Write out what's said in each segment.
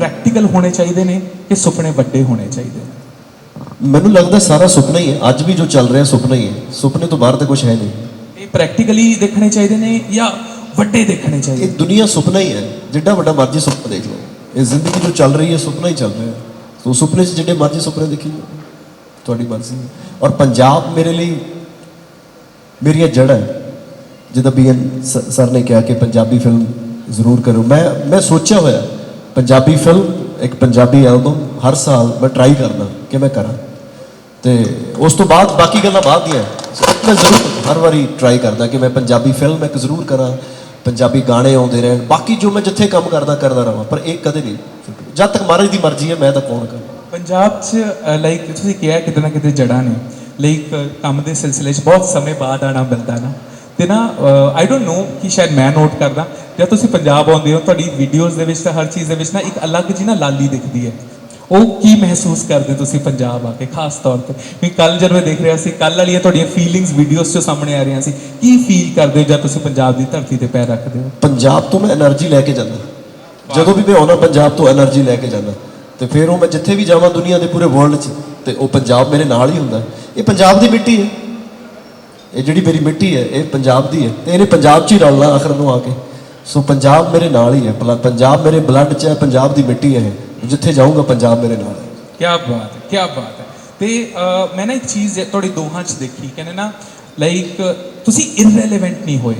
Practical ਹੋਣੇ ਚਾਹੀਦੇ ਨੇ ਕਿ ਸੁਪਨੇ ਵੱਡੇ ਹੋਣੇ ਚਾਹੀਦੇ ਨੇ? ਮੈਨੂੰ ਲੱਗਦਾ ਸਾਰਾ ਸੁਪਨਾ ਹੀ ਹੈ। ਅੱਜ ਵੀ ਜੋ ਚੱਲ ਰਿਹਾ ਸੁਪਨਾ ਹੀ ਹੈ। ਸੁਪਨੇ ਤੋਂ ਬਾਹਰ ਤਾਂ ਕੁਝ ਹੈ ਨਹੀਂ। ਇਹ ਪ੍ਰੈਕਟੀਕਲੀ ਦੇਖਣੇ ਚਾਹੀਦੇ ਨੇ ਜਾਂ ਵੱਡੇ ਦੇਖਣੇ ਇਹ ਚਾਹੀਦੇ ਦੁਨੀਆ ਸੁਪਨਾ ਹੀ ਹੈ। ਜਿੱਡਾ ਵੱਡਾ ਮਰਜ਼ੀ ਸੁਪਨਾ ਦੇਖ ਲਓ। ਇਹ ਜ਼ਿੰਦਗੀ ਜੋ ਚੱਲ ਰਹੀ ਹੈ ਸੁਪਨਾ ਹੀ ਚੱਲ ਰਿਹਾ। ਹੈ ਸੋ ਸੁਪਨੇ 'ਚ ਜਿੱਡੇ ਮਰਜ਼ੀ ਸੁਪਨੇ ਦੇਖੀ ਜਾਓ। ਤੁਹਾਡੀ ਮਰਜ਼ੀ ਔਰ ਪੰਜਾਬ ਮੇਰੇ ਲਈ ਮੇਰੀਆਂ ਜੜ੍ਹਾਂ ਜਿੱਦਾਂ ਬੀਐਨ ਸਰ ਨੇ ਕਿਹਾ ਕਿ ਪੰਜਾਬੀ ਫਿਲਮ ਜ਼ਰੂਰ ਕਰੋ ਮੈਂ ਮੈਂ ਸੋਚਿਆ ਹੋਇਆ ਪੰਜਾਬੀ ਫਿਲਮ ਇੱਕ ਪੰਜਾਬੀ ਐਲਬਮ ਹਰ ਸਾਲ ਮੈਂ ਟਰਾਈ ਕਰਦਾ ਕਿ ਮੈਂ ਕਰਾਂ। ਤੇ ਉਸ ਤੋਂ ਬਾਅਦ ਬਾਕੀ ਗੱਲਾਂ ਬਾਅਦ ਦੀਆਂ ਮੈਂ ਜ਼ਰੂਰ ਹਰ ਵਾਰੀ ਟਰਾਈ ਕਰਦਾ ਕਿ ਮੈਂ ਪੰਜਾਬੀ ਫਿਲਮ ਇੱਕ ਜ਼ਰੂਰ ਕਰਾਂ, ਪੰਜਾਬੀ ਗਾਣੇ ਆਉਂਦੇ ਰਹਿਣ। ਬਾਕੀ ਜੋ ਮੈਂ ਜਿੱਥੇ ਕੰਮ ਕਰਦਾ ਕਰਦਾ ਰਹਾਂ, ਪਰ ਇਹ ਕਦੇ ਨਹੀਂ। ਜਦ ਤੱਕ ਮਹਾਰਾਜ ਦੀ ਮਰਜ਼ੀ ਹੈ, ਮੈਂ ਤਾਂ ਕੌਣ ਕਰਾਂ। ਪੰਜਾਬ 'ਚ ਲਾਈਕ ਤੁਸੀਂ ਕਿਹਾ ਕਿਤੇ ਨਾ ਕਿਤੇ ਜੜ੍ਹਾਂ ਨੇ। ਲਾਈਕ ਕੰਮ ਦੇ ਸਿਲਸਿਲੇ 'ਚ ਬਹੁਤ ਸਮੇਂ ਬਾਅਦ ਆਣਾ ਮਿਲਦਾ ਨਾ। ਤੇ ਨਾ ਆਈ ਡੋਨਟ ਨੋ ਕਿ ਸ਼ਾਇਦ ਮੈਂ ਨੋਟ ਕਰਦਾ। ਜਾਂ ਤੁਸੀਂ ਪੰਜਾਬ ਆਉਂਦੇ ਹੋ, ਤੁਹਾਡੀ ਵੀਡੀਓਜ਼ ਦੇ ਵਿੱਚ ਤਾਂ ਹਰ ਚੀਜ਼ ਦੇ ਵਿੱਚ ਨਾ ਇੱਕ ਅਲੱਗ ਜਿਹੀ ਨਾ ਲਾਲੀ ਦਿਖਦੀ ਹੈ। ਉਹ ਕੀ ਮਹਿਸੂਸ ਕਰਦੇ ਤੁਸੀਂ ਪੰਜਾਬ ਆ ਕੇ, ਖਾਸ ਤੌਰ ਤੇ? ਵੀ ਕੱਲ ਜਦ ਮੈਂ ਦੇਖ ਰਿਹਾ ਸੀ ਕੱਲ ਵਾਲੀਆਂ ਤੁਹਾਡੀਆਂ ਫੀਲਿੰਗਸ ਵੀਡੀਓਜ਼ 'ਚ ਸਾਹਮਣੇ ਆ ਰਹੀਆਂ ਸੀ, ਕੀ ਫੀਲ ਕਰਦੇ ਹੋ ਜਦ ਤੁਸੀਂ ਪੰਜਾਬ ਦੀ ਧਰਤੀ ਤੇ ਪੈਰ ਰੱਖਦੇ ਹੋ? ਪੰਜਾਬ ਤੋਂ ਮੈਂ એનર્ਜੀ ਲੈ ਕੇ ਜਾਂਦਾ। ਜਦੋਂ ਵੀ ਮੈਂ ਆਉਂਦਾ, ਪੰਜਾਬ ਤੋਂ એનર્ਜੀ ਲੈ ਕੇ ਜਾਂਦਾ। ਤੇ ਫਿਰ ਉਹ ਮੈਂ ਜਿੱਥੇ ਵੀ ਜਾਵਾਂ ਦੁਨੀਆ ਦੇ ਪੂਰੇ ਵਰਲਡ 'ਚ, ਤੇ ਉਹ ਪੰਜਾਬ ਮੇਰੇ ਨਾਲ ਹੀ ਹੁੰਦਾ। ਇਹ ਪੰਜਾਬ ਦੀ ਮਿੱਟੀ ਹੈ। ਇਹ ਜਿਹੜੀ ਮੇਰੀ ਮਿੱਟੀ ਹੈ, ਇਹ ਪੰਜਾਬ ਦੀ ਹੈ। ਤੇ ਇਹਨੇ ਪੰਜਾਬ 'ਚ ਹੀ ਰਲਣਾ ਆਖਰ ਨੂੰ ਆ ਕੇ। ਸੋ ਪੰਜਾਬ ਮੇਰੇ ਨਾਲ ਹੀ ਹੈ ਪਲਾ- ਪੰਜਾਬ ਮੇਰੇ ਬਲੱਡ 'ਚ ਹੈ ਪੰਜਾਬ ਦੀ ਮਿੱਟੀ ਹੈ। ਜਿੱਥੇ ਜਾਊਂਗਾ ਪੰਜਾਬ ਮੇਰੇ ਨਾਲ ਹੈ। ਕੀ ਬਾਤ ਹੈ ਕੀ ਬਾਤ ਹੈ। ਤੇ ਮੈਂ ਨਾ ਇੱਕ ਚੀਜ਼ ਤੁਹਾਡੀ ਦੋਹਾਂ 'ਚ ਦੇਖੀ ਕਹਿੰਦੇ ਨਾ ਲਾਈਕ ਤੁਸੀਂ ਇਰਰੈਲੇਵੈਂਟ ਨਹੀਂ ਹੋਏ।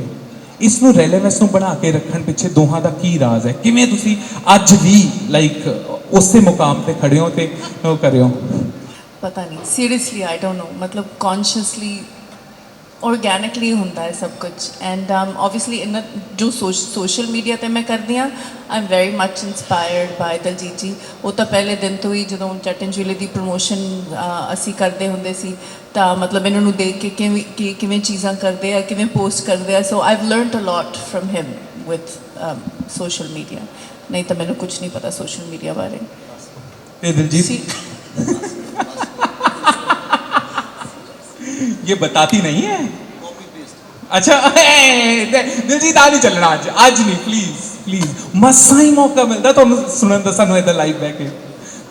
ਇਸ ਨੂੰ ਰੈਲੇਵੈਂਸ ਨੂੰ ਬਣਾ ਕੇ ਰੱਖਣ ਪਿੱਛੇ ਦੋਹਾਂ ਦਾ ਕੀ ਰਾਜ਼ ਹੈ? ਕਿਵੇਂ ਤੁਸੀਂ ਅੱਜ ਵੀ ਲਾਈਕ ਉਸੇ ਮੁਕਾਮ ਤੇ ਖੜੇ ਹੋ ਤੇ ਉਹ ਕਰਿਓ? ਪਤਾ ਨਹੀਂ ਸੀਰੀਅਸਲੀ ਆਈ ਡੋਨਟ ਨੋ ਮਤਲਬ ਕੌਨਸ਼ੀਅਸਲੀ ਆਰਗੈਨਿਕਲੀ ਹੁੰਦਾ ਹੈ ਸਭ ਕੁਝ ਐਂਡ ਆਬਵੀਅਸਲੀ ਇਨ ਜੋ ਸੋਸ਼ਲ ਮੀਡੀਆ ਤੇ ਮੈਂ ਕਰਦੀ ਆ I am very much inspired by Daljit ji. ਉਹ ਤਾਂ ਪਹਿਲੇ ਦਿਨ ਤੋਂ ਹੀ ਜਦੋਂ ਚਟਨ ਜੁਲੇ ਦੀ ਪ੍ਰੋਮੋਸ਼ਨ ਅਸੀਂ ਕਰਦੇ ਹੁੰਦੇ ਸੀ ਤਾਂ ਮਤਲਬ ਇਹਨਾਂ ਨੂੰ ਦੇਖ ਕੇ ਕਿਵੇਂ ਕਿਵੇਂ ਚੀਜ਼ਾਂ ਕਰਦੇ ਆ ਕਿਵੇਂ ਪੋਸਟ ਕਰਦੇ ਆ। So I've learned a lot from him with social media ਨਹੀਂ ਤਾਂ ਮੈਨੂੰ ਕੁਝ ਨਹੀਂ ਪਤਾ ਸੋਸ਼ਲ ਮੀਡੀਆ ਬਾਰੇ। ਤੇ ਦਿਲਜੀਤ ਸੀ ये बताती नहीं है अच्छा ਦਿਲਜੀਤ ਆ ਨਹੀਂ ਚੱਲਣਾ ਅੱਜ ਅੱਜ ਨਹੀਂ ਪਲੀਜ਼ ਪਲੀਜ਼ ਮਸਾਂ ਹੀ ਮੌਕਾ ਮਿਲਦਾ ਤੁਹਾਨੂੰ ਸੁਣਨ ਦਾ ਸਾਨੂੰ ਇਹਦਾ ਲਾਈਵ ਬੈਕ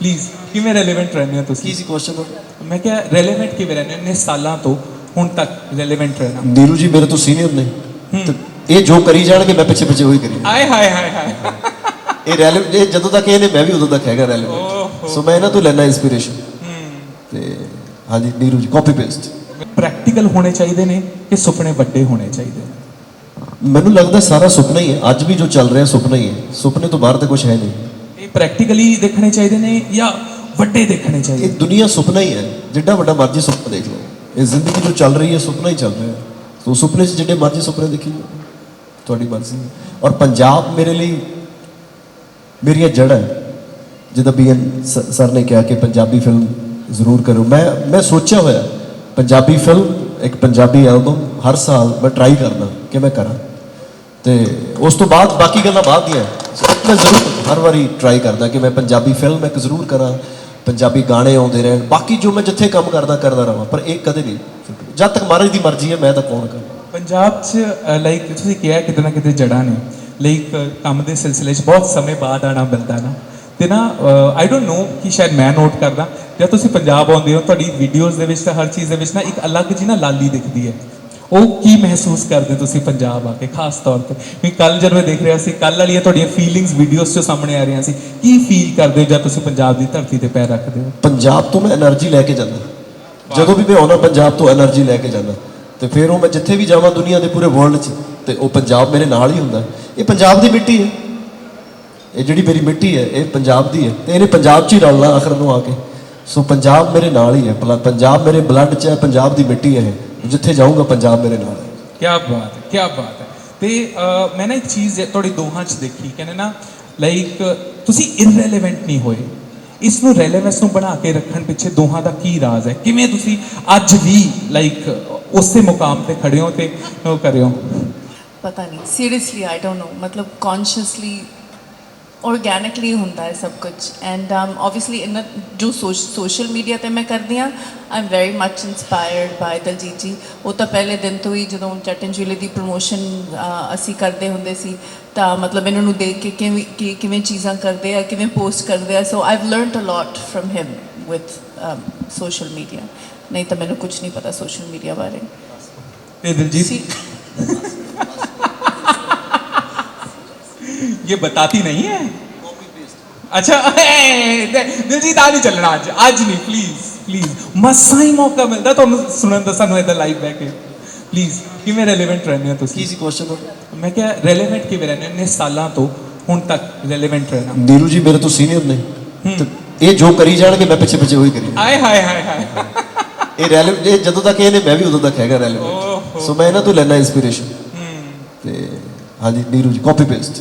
ਪਲੀਜ਼ ਕਿਵੇਂ ਰੈਲੇਵੈਂਟ ਰਹਿੰਦੇ ਹੋ ਕੀ ਤੁਸੀਂ ਸੀ ਕੁਐਸਚਨ ਮੈਂ ਕਿਹਾ ਰੈਲੇਵੈਂਟ ਕਿਵੇਂ ਰਹਿੰਦੇ ਹੋ ਇੰਨੇ ਸਾਲਾਂ ਤੋਂ ਹੁਣ ਤੱਕ ਰੈਲੇਵੈਂਟ ਰਹਿਣਾ ਨੀਰੂ ਜੀ ਮੇਰੇ ਤੋਂ ਸੀਨੀਅਰ ਨੇ ਤੇ ਇਹ ਜੋ ਕਰੀ ਜਾਣਗੇ ਮੈਂ ਪਿੱਛੇ ਪਿੱਛੇ ਉਹੀ ਕਰੀ ਆਏ ਹਾਏ ਹਾਏ ਹਾਏ ਇਹ ਰੈਲੇਵੈਂਟ ਇਹ ਜਦੋਂ ਤੱਕ ਇਹਨੇ ਮੈਂ ਵੀ ਉਦੋਂ ਤੱਕ ਹੈਗਾ ਰੈਲੇਵੈਂਟ ਓਹੋ। ਸੋ ਮੈਂ ਇਹਨਾਂ ਤੋਂ ਲੈਣਾ ਇਨਸਪੀਰੇਸ਼ਨ ਤੇ ਹਾਂਜੀ ਨੀਰੂ ਜੀ ਕਾਪੀ ਪੇਸਟ ਪ੍ਰੈਕਟੀਕਲ ਹੋਣੇ ਚਾਹੀਦੇ ਨੇ ਕਿ ਸੁਪਨੇ ਵੱਡੇ ਹੋਣੇ ਚਾਹੀਦੇ ਨੇ? ਮੈਨੂੰ ਲੱਗਦਾ ਸਾਰਾ ਸੁਪਨਾ ਹੀ ਹੈ। ਅੱਜ ਵੀ ਜੋ ਚੱਲ ਰਿਹਾ ਸੁਪਨਾ ਹੀ ਹੈ। ਸੁਪਨੇ ਤੋਂ ਬਾਹਰ ਤਾਂ ਕੁਝ ਹੈ ਨਹੀਂ। ਇਹ ਪ੍ਰੈਕਟੀਕਲੀ ਦੇਖਣੇ ਚਾਹੀਦੇ ਨੇ ਜਾਂ ਵੱਡੇ ਦੇਖਣੇ ਇਹ ਚਾਹੀਦੇ ਦੁਨੀਆ ਸੁਪਨਾ ਹੀ ਹੈ। ਜਿੱਡਾ ਵੱਡਾ ਮਰਜ਼ੀ ਸੁਪਨਾ ਦੇਖ ਲਓ ਇਹ ਜ਼ਿੰਦਗੀ ਜੋ ਚੱਲ ਰਹੀ ਹੈ ਸੁਪਨਾ ਹੀ ਚੱਲ ਰਿਹਾ ਹੈ। ਸੋ ਸੁਪਨੇ 'ਚ ਜਿੱਡੇ ਮਰਜ਼ੀ ਸੁਪਨੇ ਦੇਖੀ ਤੁਹਾਡੀ ਮਰਜ਼ੀ ਔਰ ਪੰਜਾਬ ਮੇਰੇ ਲਈ ਮੇਰੀਆਂ ਜੜ੍ਹਾਂ ਜਿੱਦਾਂ ਬੀਐਨ ਸਰ ਨੇ ਕਿਹਾ ਕਿ ਪੰਜਾਬੀ ਫਿਲਮ ਜ਼ਰੂਰ ਕਰੋ ਮੈਂ ਮੈਂ ਸੋਚਿਆ ਹੋਇਆ ਪੰਜਾਬੀ ਫਿਲਮ ਇੱਕ ਪੰਜਾਬੀ ਐਲਬਮ ਹਰ ਸਾਲ ਮੈਂ ਟਰਾਈ ਕਰਦਾ ਕਿ ਮੈਂ ਕਰਾਂ। ਤੇ ਉਸ ਤੋਂ ਬਾਅਦ ਬਾਕੀ ਗੱਲਾਂ ਬਾਅਦ ਦੀਆਂ ਮੈਂ ਜ਼ਰੂਰ ਹਰ ਵਾਰੀ ਟਰਾਈ ਕਰਦਾ ਕਿ ਮੈਂ ਪੰਜਾਬੀ ਫਿਲਮ ਇੱਕ ਜ਼ਰੂਰ ਕਰਾਂ, ਪੰਜਾਬੀ ਗਾਣੇ ਆਉਂਦੇ ਰਹਿਣ। ਬਾਕੀ ਜੋ ਮੈਂ ਜਿੱਥੇ ਕੰਮ ਕਰਦਾ ਕਰਦਾ ਰਹਾਂ, ਪਰ ਇਹ ਕਦੇ ਨਹੀਂ। ਜਦ ਤੱਕ ਮਹਾਰਾਜ ਦੀ ਮਰਜ਼ੀ ਹੈ, ਮੈਂ ਤਾਂ ਕੌਣ ਕਰਾਂ। ਪੰਜਾਬ 'ਚ ਲਾਈਕ ਤੁਸੀਂ ਕਿਹਾ, ਕਿਤੇ ਨਾ ਕਿਤੇ ਜੜ੍ਹਾਂ ਨੇ। ਲਾਈਕ ਕੰਮ ਦੇ ਸਿਲਸਿਲੇ 'ਚ ਬਹੁਤ ਸਮੇਂ ਬਾਅਦ ਆਣਾ ਮਿਲਦਾ ਨਾ। ਤੇ ਨਾ ਆਈ ਡੋਨਟ ਨੋ ਕਿ ਸ਼ਾਇਦ ਮੈਂ ਨੋਟ ਕਰਦਾ। ਜਾਂ ਤੁਸੀਂ ਪੰਜਾਬ ਆਉਂਦੇ ਹੋ, ਤੁਹਾਡੀ ਵੀਡੀਓਜ਼ ਦੇ ਵਿੱਚ ਤਾਂ ਹਰ ਚੀਜ਼ ਦੇ ਵਿੱਚ ਨਾ ਇੱਕ ਅਲੱਗ ਜਿਹੀ ਨਾ ਲਾਲੀ ਦਿਖਦੀ ਹੈ। ਉਹ ਕੀ ਮਹਿਸੂਸ ਕਰਦੇ ਤੁਸੀਂ ਪੰਜਾਬ ਆ ਕੇ, ਖਾਸ ਤੌਰ ਤੇ? ਵੀ ਕੱਲ ਜਦ ਮੈਂ ਦੇਖ ਰਿਹਾ ਸੀ ਕੱਲ ਵਾਲੀਆਂ ਤੁਹਾਡੀਆਂ ਫੀਲਿੰਗਸ ਵੀਡੀਓਜ਼ 'ਚੋਂ ਸਾਹਮਣੇ ਆ ਰਹੀਆਂ ਸੀ, ਕੀ ਫੀਲ ਕਰਦੇ ਹੋ ਜਦ ਤੁਸੀਂ ਪੰਜਾਬ ਦੀ ਧਰਤੀ ਤੇ ਪੈਰ ਰੱਖਦੇ ਹੋ? ਪੰਜਾਬ ਤੋਂ ਮੈਂ એનર્ਜੀ ਲੈ ਕੇ ਜਾਂਦਾ। ਜਦੋਂ ਵੀ ਮੈਂ ਆਉਣਾ ਪੰਜਾਬ ਤੋਂ એનર્ਜੀ ਲੈ ਕੇ ਜਾਂਦਾ। ਤੇ ਫਿਰ ਉਹ ਮੈਂ ਜਿੱਥੇ ਵੀ ਜਾਵਾਂ ਦੁਨੀਆ ਦੇ ਪੂਰੇ ਵਰਲਡ 'ਚ, ਤੇ ਉਹ ਪੰਜਾਬ ਮੇਰੇ ਨਾਲ ਹੀ ਹੁੰਦਾ। ਇਹ ਪੰਜਾਬ ਦੀ ਮਿੱਟੀ ਹੈ। ਇਹ ਜਿਹੜੀ ਮੇਰੀ ਮਿੱਟੀ ਹੈ ਇਹ ਪੰਜਾਬ ਦੀ ਹੈ ਤੇ ਇਹਨੇ ਪੰਜਾਬ 'ਚ ਹੀ ਰਲਣਾ ਆਖਰ ਨੂੰ ਆ ਕੇ। ਸੋ ਪੰਜਾਬ ਮੇਰੇ ਨਾਲ ਹੀ ਹੈ ਪਲਾ- ਪੰਜਾਬ ਮੇਰੇ ਬਲੱਡ 'ਚ ਹੈ ਪੰਜਾਬ ਦੀ ਮਿੱਟੀ ਹੈ ਜਿੱਥੇ ਜਾਊਂਗਾ ਪੰਜਾਬ ਮੇਰੇ ਨਾਲ ਹੈ। ਕੀ ਬਾਤ ਹੈ ਕੀ ਬਾਤ ਹੈ। ਤੇ ਮੈਂ ਨਾ ਇੱਕ ਚੀਜ਼ ਤੁਹਾਡੀ ਦੋਹਾਂ 'ਚ ਦੇਖੀ ਕਹਿੰਦੇ ਨਾ ਲਾਈਕ ਤੁਸੀਂ ਇਰਰੈਲੇਵੈਂਟ ਨਹੀਂ ਹੋਏ। ਇਸ ਨੂੰ ਰੈਲੇਵੈਂਸ ਨੂੰ ਬਣਾ ਕੇ ਰੱਖਣ ਪਿੱਛੇ ਦੋਹਾਂ ਦਾ ਕੀ ਰਾਜ਼ ਹੈ? ਕਿਵੇਂ ਤੁਸੀਂ ਅੱਜ ਵੀ ਲਾਈਕ ਉਸੇ ਮੁਕਾਮ ਤੇ ਖੜੇ ਹੋ ਤੇ ਉਹ ਕਰਿਓ? ਪਤਾ ਨਹੀਂ ਸੀਰੀਅਸਲੀ ਆਈ ਡੋਨਟ ਨੋ ਮਤਲਬ ਕੌਨਸ਼ੀਅਸਲੀ ਆਰਗੈਨਿਕਲੀ ਹੁੰਦਾ ਹੈ ਸਭ ਕੁਝ ਐਂਡ ਆਬਵੀਅਸਲੀ ਇਨ ਜੋ ਸੋਸ਼ਲ ਮੀਡੀਆ ਤੇ ਮੈਂ ਕਰਦੀ ਆ I am very much inspired by Daljit ji ਉਹ ਤਾਂ ਪਹਿਲੇ ਦਿਨ ਤੋਂ ਹੀ ਜਦੋਂ ਚਟਨ ਜੁਲੇ ਦੀ ਪ੍ਰੋਮੋਸ਼ਨ ਅਸੀਂ ਕਰਦੇ ਹੁੰਦੇ ਸੀ ਤਾਂ ਮਤਲਬ ਇਹਨਾਂ ਨੂੰ ਦੇਖ ਕੇ ਕਿਵੇਂ ਕਿਵੇਂ ਚੀਜ਼ਾਂ ਕਰਦੇ ਆ ਕਿਵੇਂ ਪੋਸਟ ਕਰਦੇ ਆ। So I've learned a lot from him with social media ਨਹੀਂ ਤਾਂ ਮੈਨੂੰ ਕੁਝ ਨਹੀਂ ਪਤਾ ਸੋਸ਼ਲ ਮੀਡੀਆ ਬਾਰੇ। ਤੇ ਦਿਲਜੀਤ ਸੀ ये बताती नहीं है अच्छा ए, ਦਿਲਜੀਤ ਆ ਨਹੀਂ ਚੱਲਣਾ ਅੱਜ ਅੱਜ ਨਹੀਂ ਪਲੀਜ਼ ਪਲੀਜ਼ ਮਸਾਂ ਹੀ ਮੌਕਾ ਮਿਲਦਾ ਤੁਹਾਨੂੰ ਸੁਣਨ ਦਾ ਸਾਨੂੰ ਇਹਦਾ ਲਾਈਵ ਬੈਕ ਪਲੀਜ਼ ਕਿਵੇਂ ਰੈਲੇਵੈਂਟ ਰਹਿੰਦੇ ਹੋ ਕੀ ਤੁਸੀਂ ਸੀ ਕੁਐਸਚਨ ਤੁਹਾਡਾ ਮੈਂ ਕਿਹਾ ਰੈਲੇਵੈਂਟ ਕਿਵੇਂ ਰਹਿੰਦੇ ਹੋ ਇੰਨੇ ਸਾਲਾਂ ਤੋਂ ਹੁਣ ਤੱਕ ਰੈਲੇਵੈਂਟ ਰਹਿਣਾ ਨੀਰੂ ਜੀ ਮੇਰੇ ਤੋਂ ਸੀਨੀਅਰ ਨੇ ਤੇ ਇਹ ਜੋ ਕਰੀ ਜਾਣਗੇ ਮੈਂ ਪਿੱਛੇ ਪਿੱਛੇ ਉਹੀ ਕਰੀ ਜਾਵਾਂ। ਆਏ ਹਾਏ ਹਾਏ ਹਾਏ ਇਹ ਰੈਲੇਵੈਂਟ ਇਹ ਜਦੋਂ ਤੱਕ ਇਹ ਨੇ ਮੈਂ ਵੀ ਉਦੋਂ ਤੱਕ ਹੈਗਾ ਰੈਲੇਵੈਂਟ ਓਹੋ। ਸੋ ਮੈਂ ਇਹਨਾਂ ਤੋਂ ਲੈਣਾ ਇਨਸਪੀਰੇਸ਼ਨ ਤੇ ਹਾਂਜੀ ਨੀਰੂ ਜੀ ਕਾਪੀ ਪੇਸਟ